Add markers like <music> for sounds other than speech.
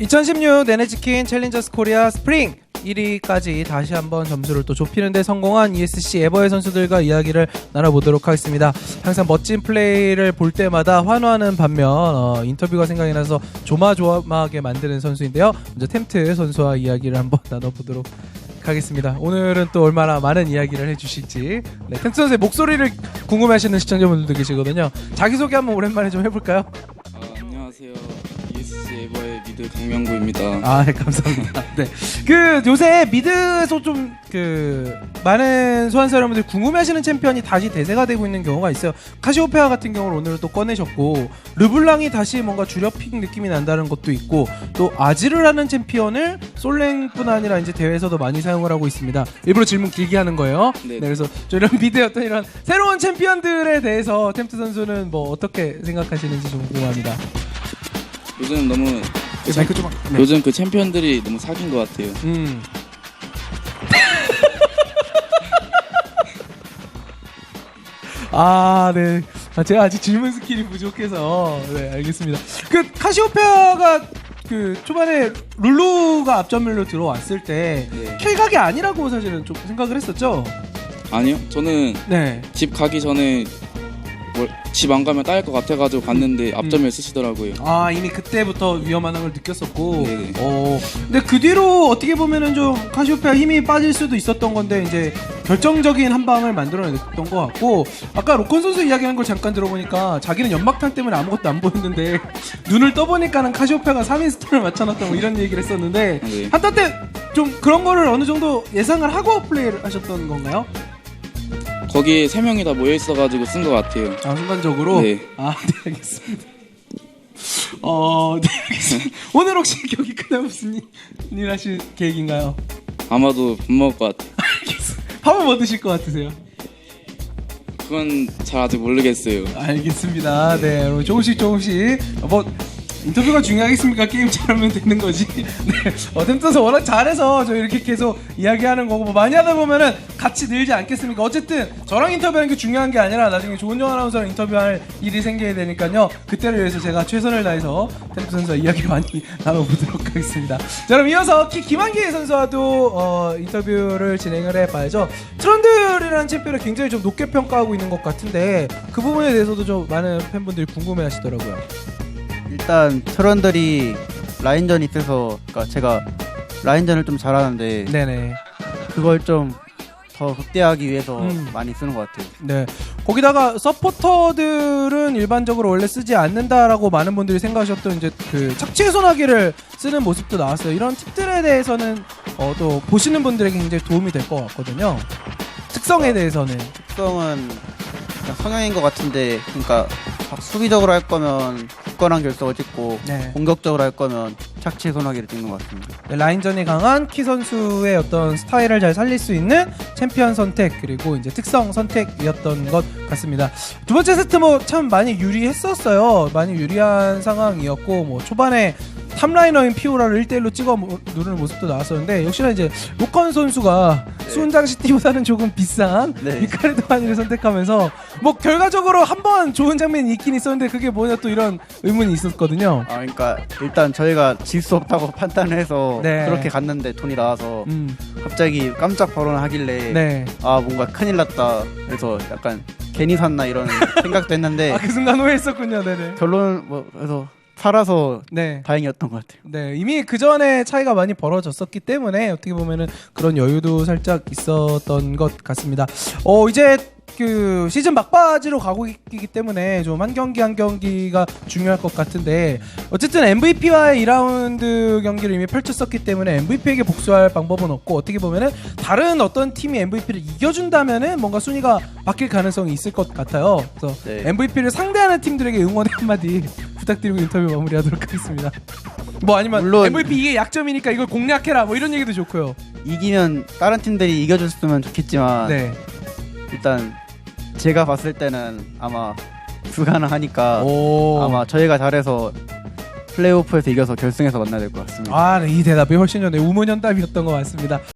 2016 네네치킨 챌린저스 코리아 스프링 1위까지 다시 한번 점수를 또 좁히는데 성공한 ESC 에버의 선수들과 이야기를 나눠보도록 하겠습니다. 항상 멋진 플레이를 볼 때마다 환호하는 반면 어, 인터뷰가 생각이 나서 조마조마하게 만드는 선수인데요. 먼저 템트 선수와 이야기를 한번 <laughs> 나눠보도록 하겠습니다. 오늘은 또 얼마나 많은 이야기를 해주실지 네, 템트 선수의 목소리를 궁금해하시는 시청자분들도 계시거든요. 자기소개 한번 오랜만에 좀 해볼까요? 미드 강명구입니다. 아, 네, 감사합니다. 네. 그 요새 미드에서 좀 그 많은 소환사 여러분들 궁금해하시는 챔피언이 다시 대세가 되고 있는 경우가 있어요. 카시오페아 같은 경우를 오늘 또 꺼내셨고 르블랑이 다시 뭔가 주력픽 느낌이 난다는 것도 있고 또 아지르라는 챔피언을 솔랭뿐 아니라 이제 대회에서도 많이 사용을 하고 있습니다. 일부러 질문 길게 하는 거예요. 네. 네. 그래서 저 이런 미드의 어떤 이런 새로운 챔피언들에 대해서 템트 선수는 뭐 어떻게 생각하시는지 좀 궁금합니다. 요즘 너무 마이크 좀 네. 요즘 그 챔피언들이 너무 사귄 것 같아요. 음. <laughs> 아, 네. 아, 제가 아직 질문 스킬이 부족해서 네, 알겠습니다. 그 카시오페아가 그 초반에 룰루가 앞전멸로 들어왔을 때 네. 킬각이 아니라고 사실은 좀 생각을 했었죠. 아니요, 저는 네. 집 가기 전에 집 안 가면 따일 것 같아가지고 갔는데 앞점에 쓰시더라고요. 아 이미 그때부터 위험한 걸 느꼈었고 네네. 어 근데 그 뒤로 어떻게 보면은 좀 카시오페아 힘이 빠질 수도 있었던 건데 이제 결정적인 한 방을 만들어냈던 것 같고 아까 로컨 선수 이야기하는 걸 잠깐 들어보니까 자기는 연막탄 때문에 아무것도 안 보였는데 <laughs> 눈을 떠보니까는 카시오페아가 3인 스톤을 맞춰놨다 뭐 이런 얘기를 했었는데 네. 한타 때 좀 그런 거를 어느 정도 예상을 하고 플레이를 하셨던 건가요? 거기에 세 명이 다 모여 있어가지고 쓴 것 같아요. 아 순간적으로 네. 아, 네, 알겠습니다. 어, 네, 알겠습니다. 오늘 혹시 경기 끝나면 무슨 일, 일 하실 계획인가요? 아마도 밥 먹을 것 같아요. 밥을 뭐 드실 것 같으세요? 그건 잘 아직 모르겠어요. 알겠습니다. 네, 여러분 조금씩 조금씩 뭐 인터뷰가 중요하겠습니까? 게임 잘하면 되는 거지. <laughs> 네, 어, 템터서 워낙 잘해서 저 이렇게 계속 이야기하는 거고 뭐 많이 하다 보면은 같이 늘지 않겠습니까? 어쨌든 저랑 인터뷰하는 게 중요한 게 아니라 나중에 조은정 아나운서랑 인터뷰할 일이 생겨야 되니까요. 그때를 위해서 제가 최선을 다해서 템터 선수와 이야기 많이 <laughs> 나눠보도록 하겠습니다. 자, 그럼 이어서 키 김한기 선수와도 어, 인터뷰를 진행을 해봐야죠. 트런들이라는 챔피언을 굉장히 좀 높게 평가하고 있는 것 같은데 그 부분에 대해서도 좀 많은 팬분들이 궁금해하시더라고요. 일단 트런들이 라인전이 있어서 그러니까 제가 라인전을 좀 잘하는데 네네. 그걸 좀 더 극대화하기 위해서 음. 많이 쓰는 것 같아요. 네. 거기다가 서포터들은 일반적으로 원래 쓰지 않는다라고 많은 분들이 생각하셨던 이제 그 착취의 소나기를 쓰는 모습도 나왔어요. 이런 팁들에 대해서는 어, 또 보시는 분들에게 굉장히 도움이 될 것 같거든요. 특성에 대해서는. 특성은 그냥 성향인 것 같은데 그러니까 수비적으로 할 거면 굳건한 결석을 찍고 네. 공격적으로 할 거면 착취 소나기를 찍는 것 같습니다. 네, 라인전이 강한 키 선수의 어떤 스타일을 잘 살릴 수 있는 챔피언 선택 그리고 이제 특성 선택이었던 것 같습니다. 두 번째 세트 뭐 참 많이 유리했었어요. 많이 유리한 상황이었고 뭐 초반에 탑라이너인 피오라를 1대1로 찍어 모- 누르는 모습도 나왔었는데 역시나 이제 로컨 선수가 수은장 시티보다는 조금 비싼 네. 미카르도 하니를 선택하면서 뭐 결과적으로 한 번 좋은 장면이 있긴 있었는데 그게 뭐냐 또 이런 의문이 있었거든요. 아 그러니까 일단 저희가 질 수 없다고 <laughs> 판단을 해서 네. 그렇게 갔는데 돈이 나와서 음, 갑자기 깜짝 발언을 하길래 네. 아 뭔가 큰일 났다 그래서 약간 괜히 샀나 이런 생각도 했는데 <laughs> 아 그 순간 오해했었군요. 네네. 결론은 뭐 그래서 살아서 네. 다행이었던 것 같아요. 네, 이미 그 전에 차이가 많이 벌어졌었기 때문에 어떻게 보면은 그런 여유도 살짝 있었던 것 같습니다. 어, 이제 그 시즌 막바지로 가고 있기 때문에 좀 한 경기 한 경기가 중요할 것 같은데 어쨌든 MVP와의 2라운드 경기를 이미 펼쳤었기 때문에 MVP에게 복수할 방법은 없고 어떻게 보면은 다른 어떤 팀이 MVP를 이겨준다면은 뭔가 순위가 바뀔 가능성이 있을 것 같아요. 그래서 네. MVP를 상대하는 팀들에게 응원의 한마디 부탁드리고 인터뷰 마무리하도록 하겠습니다. 뭐 아니면 물론- MVP 이게 약점이니까 이걸 공략해라 뭐 이런 얘기도 좋고요. 이기면 다른 팀들이 이겨줬으면 좋겠지만 네. 일단 제가 봤을 때는 아마 불가능하니까 오. 아마 저희가 잘해서 플레이오프에서 이겨서 결승에서 만나야 될 것 같습니다. 아, 네, 이 대답이 훨씬 전에 우문현답이었던 것 같습니다.